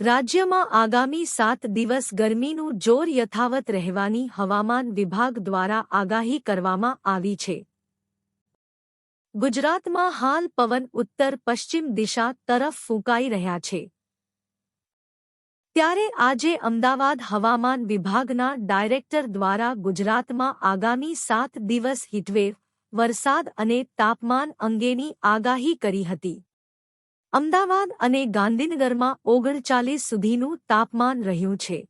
રાજ્યમાં આગામી સાત દિવસ ગરમીનું જોર યથાવત રહેવાની હવામાન વિભાગ દ્વારા આગાહી કરવામાં આવી છે. ગુજરાતમાં હાલ પવન ઉત્તર પશ્ચિમ દિશા તરફ ફૂંકાઈ રહ્યા છે. ત્યારે આજે અમદાવાદ હવામાન વિભાગના ડાયરેક્ટર દ્વારા ગુજરાતમાં આગામી સાત દિવસ હીટવેવ, વરસાદ અને તાપમાન અંગેની આગાહી કરી હતી. અમદાવાદ અને ગાંધીનગરમાં ઓગણચાલીસ સુધીનું તાપમાન રહ્યું છે.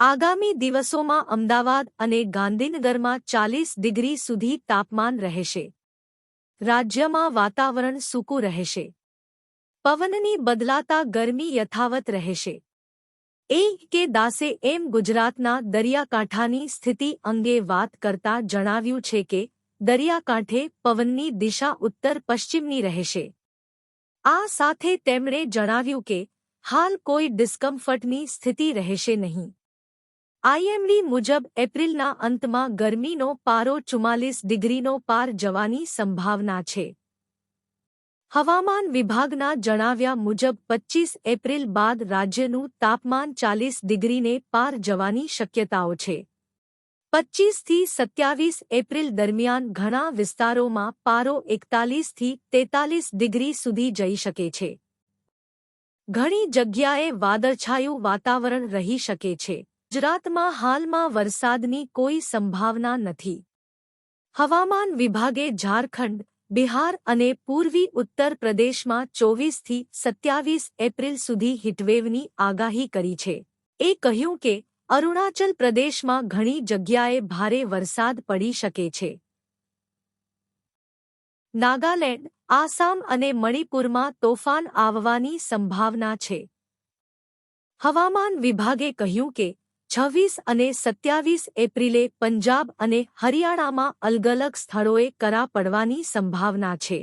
આગામી દિવસોમાં અમદાવાદ અને ગાંધીનગરમાં ચાલીસ ડિગ્રી સુધી તાપમાન રહેશે. રાજ્યમાં વાતાવરણ સૂકું રહેશે. પવનની બદલાતા ગરમી યથાવત રહેશે. એ કે દાસે એમ ગુજરાતના દરિયાકાંઠાની સ્થિતિ અંગે વાત કરતા જણાવ્યું છે કે દરિયાકાંઠે પવનની દિશા ઉત્તર પશ્ચિમની રહેશે. આ સાથે તેમણે જણાવ્યું કે, હાલ કોઈ ડિસ્કમ્ફર્ટની સ્થિતિ રહેશે નહીં. આઈએમડી મુજબ એપ્રિલના અંતમાં ગરમીનો પારો ચુમ્માલીસ ડિગ્રીનો પાર જવાની સંભાવના છે. હવામાન વિભાગના જણાવ્યા મુજબ પચ્ચીસ એપ્રિલ બાદ રાજ્યનું તાપમાન ચાલીસ ડિગ્રીને પાર જવાની શક્યતાઓ છે. પચ્ચીસથી સત્યાવીસ એપ્રિલ દરમિયાન ઘણા વિસ્તારોમાં પારો એકતાલીસથી તેતાલીસ ડિગ્રી સુધી જઈ શકે છે. ઘણી જગ્યાએ વાદળછાયું વાતાવરણ રહી શકે છે. ગુજરાતમાં હાલમાં વરસાદની કોઈ સંભાવના નથી. હવામાન વિભાગે ઝારખંડ, બિહાર અને પૂર્વી ઉત્તર પ્રદેશમાં ચોવીસથી સત્યાવીસ એપ્રિલ સુધી હીટવેવની આગાહી કરી છે. એ કહ્યું કે અરુણાચલ પ્રદેશમાં ઘણી જગ્યાએ ભારે વરસાદ પડી શકે છે. નાગાલેન્ડ, આસામ અને મણિપુરમાં તોફાન આવવાની સંભાવના છે. હવામાન વિભાગે કહ્યું કે છવ્વીસ અને સત્યાવીસ એપ્રિલે પંજાબ અને હરિયાણામાં અલગ અલગ સ્થળોએ કરા પડવાની સંભાવના છે.